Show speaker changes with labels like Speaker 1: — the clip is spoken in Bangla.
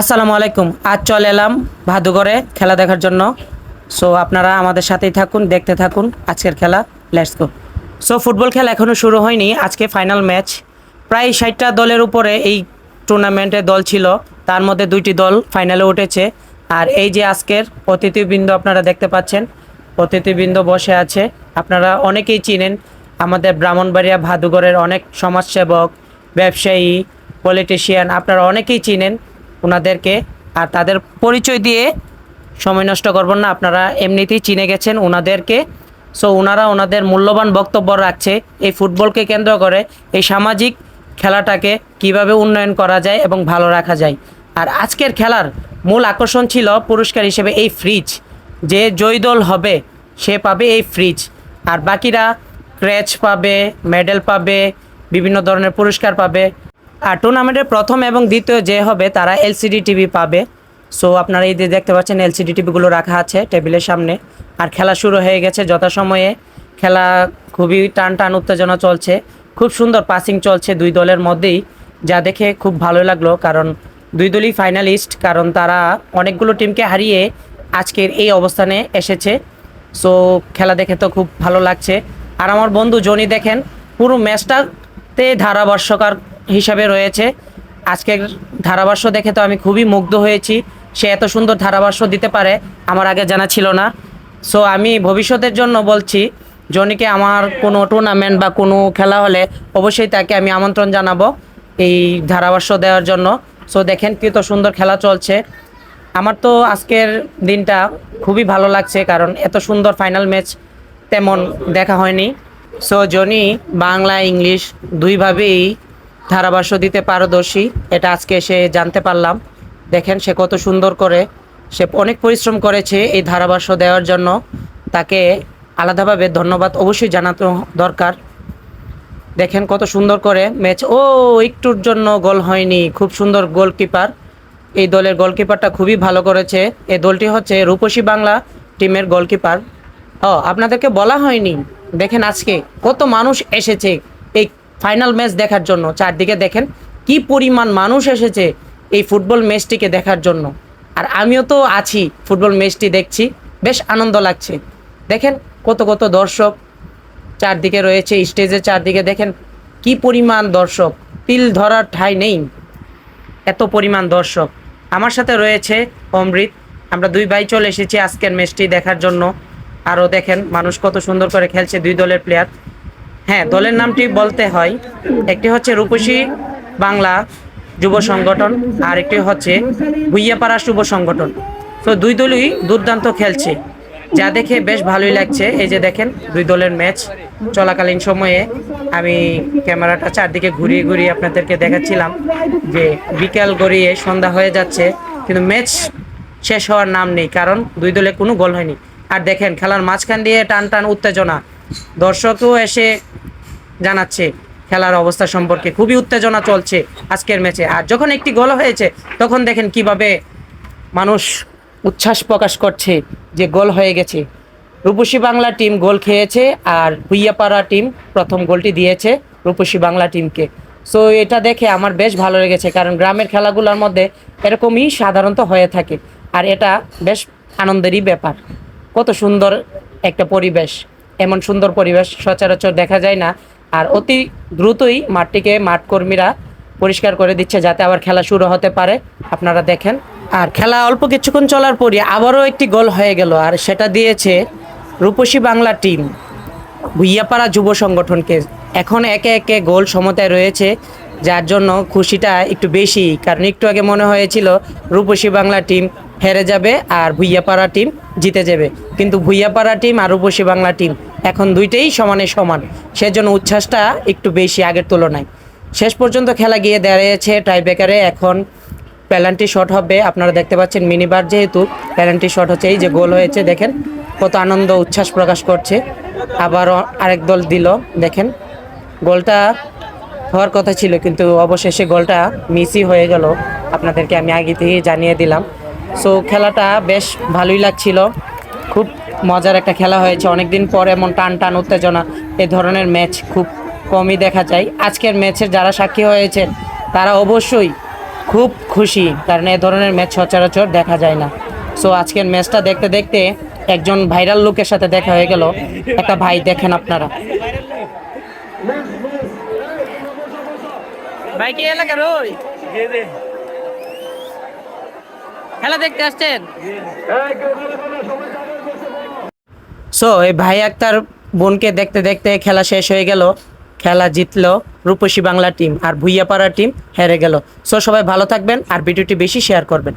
Speaker 1: আসসালামু আলাইকুম। আজ চলে এলাম ভাদুঘরে খেলা দেখার জন্য। সো আপনারা আমাদের সাথেই থাকুন, দেখতে থাকুন আজকের খেলা। লেটস গো সো ফুটবল খেলা এখনও শুরু হয়নি। আজকে ফাইনাল ম্যাচ প্রায় ষাটটা দলের উপরে এই টুর্নামেন্টে দল ছিল। তার মধ্যে দুইটি দল ফাইনালে উঠেছে। আর এই যে আজকের অতিথিবৃন্দ আপনারা দেখতে পাচ্ছেন, অতিথিবৃন্দ বসে আছে। আপনারা অনেকেই চিনেন, আমাদের ব্রাহ্মণবাড়িয়া ভাদুঘরের অনেক সমাজসেবক, ব্যবসায়ী পলিটিশিয়ান আপনারা অনেকেই চিনেন। ওনাদেরকে আর তাদের পরিচয় দিয়ে সময় নষ্ট করবেন না। আপনারা এমনিতেই চিনে গেছেন ওনাদেরকে সো ওনারা ওনাদের মূল্যবান বক্তব্য রাখছে, এই ফুটবলকে কেন্দ্র করে এই সামাজিক খেলাটাকে কীভাবে উন্নয়ন করা যায় এবং ভালো রাখা যায়। আর আজকের খেলার মূল আকর্ষণ ছিল পুরস্কার হিসেবে এই ফ্রিজ। যে জয়ী দল হবে, সে পাবে এই ফ্রিজ। আর বাকিরা ক্র্যাচ পাবে, মেডেল পাবে, বিভিন্ন ধরনের পুরস্কার পাবে। আর টুর্নামেন্টের প্রথম এবং দ্বিতীয় যে হবে, তারা এলসিডি টিভি পাবে। সো আপনারা এই দেখতে পাচ্ছেন এলসিডি টিভিগুলো রাখা আছে টেবিলের সামনে। আর খেলা শুরু হয়ে গেছে যথাসময়ে। খেলা খুবই টান টান উত্তেজনা চলছে। খুব সুন্দর পাসিং চলছে দুই দলের মধ্যেই, যা দেখে খুব ভালো লাগল। কারণ দুই দলই ফাইনালিস্ট কারণ তারা অনেকগুলো টিমকে হারিয়ে আজকের এই অবস্থানে এসেছে। সো খেলা দেখে তো খুব ভালো লাগছে। আর আমার বন্ধু জনি দেখেন, পুরো ম্যাচটাতে ধারাভাষ্যকার হিসাবে রয়েছে। আজকের ধারাভাষ্য দেখে তো আমি খুবই মুগ্ধ হয়েছি। সে এত সুন্দর ধারাভাষ্য দিতে পারে, আমার আগে জানা ছিল না। সো আমি ভবিষ্যতের জন্য বলছি, জনিকে আমার কোনো টুর্নামেন্ট বা কোনো খেলা হলে অবশ্যই তাকে আমি আমন্ত্রণ জানাব এই ধারাভাষ্য দেওয়ার জন্য। সো দেখেন কি তো সুন্দর খেলা চলছে। আমার তো আজকের দিনটা খুবই ভালো লাগছে, কারণ এত সুন্দর ফাইনাল ম্যাচ তেমন দেখা হয়নি। সো জনি বাংলা, ইংলিশ দুইভাবেই ধারাভাষ্য দিতে পারদর্শী, এটা আজকে এসে জানতে পারলাম। দেখেন সে কত সুন্দর করে, সে অনেক পরিশ্রম করেছে এই ধারাভাষ্য দেওয়ার জন্য। তাকে আলাদাভাবে ধন্যবাদ অবশ্যই জানাতে দরকার। দেখেন কত সুন্দর করে ম্যাচ, ও একটুর জন্য গোল হয়নি, খুব সুন্দর গোলকিপার। এই দলের গোলকিপারটা খুবই ভালো করেছে। এই দলটি হচ্ছে রূপসী বাংলা টিমের গোলকিপার। ও, আপনাদেরকে বলা হয়নি। দেখেন আজকে কত মানুষ এসেছে। ফাইনাল ম্যাচ দেখার জন্য। চারদিকে দেখেন কি পরিমাণ মানুষ এসেছে এই ফুটবল ম্যাচটিকে দেখার জন্য। আর আমিও তো আছি, ফুটবল ম্যাচটি দেখছি। বেশ আনন্দ লাগছে। দেখেন কত কত দর্শক চারদিকে রয়েছে, স্টেজের চারদিকে দেখেন কি পরিমাণ দর্শক। তিল ধরার ঠাঁই নেই। এত পরিমাণ দর্শক। আমার সাথে রয়েছে অমৃত। আমরা দুই ভাই চলে এসেছি আজকের ম্যাচটি দেখার জন্য। আরও দেখেন মানুষ কত সুন্দর করে খেলছে দুই দলের প্লেয়ার হ্যাঁ দলের নামটি বলতে হয়। একটি হচ্ছে রূপসী বাংলা যুব সংগঠন আর একটি হচ্ছে ভুইয়াপাড়া শুভ সংগঠন। তো দুই দলই দুর্দান্ত খেলছে। যা দেখে বেশ ভালোই লাগছে। এই যে দেখেন, দুই দলের ম্যাচ চলাকালীন সময়ে আমি ক্যামেরাটা চারদিকে ঘুরিয়ে ঘুরিয়ে আপনাদেরকে দেখাচ্ছিলাম যে বিকেল গড়িয়ে সন্ধ্যা হয়ে যাচ্ছে, কিন্তু ম্যাচ শেষ হওয়ার নাম নেই, কারণ দুই দলে কোনো গোল হয়নি। আর দেখেন, খেলার মাঝখান দিয়ে টান টান উত্তেজনা। দর্শকও এসে জানাচ্ছে, খেলার অবস্থা সম্পর্কে। খুবই উত্তেজনা চলছে আজকের ম্যাচে। আর যখন একটি গোল হয়েছে, তখন দেখেন কীভাবে মানুষ উচ্ছ্বাস প্রকাশ করছে যে গোল হয়ে গেছে। রূপসী বাংলা টিম গোল খেয়েছে আর হুইয়াপাড়া টিম প্রথম গোলটি দিয়েছে রূপসী বাংলা টিমকে। সো, এটা দেখে আমার বেশ ভালো লেগেছে কারণ গ্রামের খেলাগুলোর মধ্যে এরকমই সাধারণত হয়ে থাকে। আর এটা বেশ আনন্দেরই ব্যাপার। কত সুন্দর একটা পরিবেশ। এমন সুন্দর পরিবেশ সচরাচর দেখা যায় না। আর অতি দ্রুতই মাঠটিকে মাঠ কর্মীরা পরিষ্কার করে দিচ্ছে যাতে আবার খেলা শুরু হতে পারে। আপনারা দেখেন। আর খেলা অল্প কিছুক্ষণ চলার পরই আবারও একটি গোল হয়ে গেল আর সেটা দিয়েছে রূপসী বাংলা টিম। ভুইয়াপাড়া যুব সংগঠনকে এখন একে একে গোল সমতায় রয়েছে, যার জন্য খুশিটা একটু বেশি। কারণ একটু আগে মনে হয়েছিল রূপসী বাংলা টিম হেরে যাবে আর ভুইয়াপাড়া টিম জিতে যাবে। কিন্তু ভুইয়াপাড়া টিম আর রূপসী বাংলা টিম এখন দুইটাই সমানে সমান। সেজন্য উচ্ছ্বাসটা একটু বেশি আগের তুলনায়। শেষ পর্যন্ত খেলা গিয়ে দাঁড়িয়েছে টাইব্রেকারে এখন প্যালান্টি শট হবে। আপনারা দেখতে পাচ্ছেন মিনিবার যেহেতু প্যালান্টি শট হচ্ছে এই যে গোল হয়েছে। দেখেন কত আনন্দ, উচ্ছ্বাস প্রকাশ করছে। আবার আরেক দল দিল। দেখেন গোলটা হওয়ার কথা ছিল, কিন্তু অবশেষে গোলটা মিসই হয়ে গেল। আপনাদেরকে আমি আগে থেকেই জানিয়ে দিলাম। সো খেলাটা বেশ ভালোই লাগছিল। খুব মজার একটা খেলা হয়েছে। অনেকদিন পর এমন টান টান উত্তেজনা এ ধরনের ম্যাচ খুব কমই দেখা যায়। আজকের ম্যাচের যারা সাক্ষী হয়েছেন তারা অবশ্যই খুব খুশি কারণ এ ধরনের ম্যাচ সচরাচর দেখা যায় না। সো আজকের ম্যাচটা দেখতে দেখতে একজন ভাইরাল লোকের সাথে দেখা হয়ে গেল। একটা ভাই দেখেন আপনারা। ভাই কি এলাকার ওই? খেলা দেখতে আসছেন? সো এই ভাই আক্তার বোনকে দেখতে দেখতে খেলা শেষ হয়ে গেল। খেলা জিতলো রূপসী বাংলা টিম আর ভুইয়াপাড়া টিম হেরে গেল। সো সবাই ভালো থাকবেন আর ভিডিওটি বেশি শেয়ার করবেন।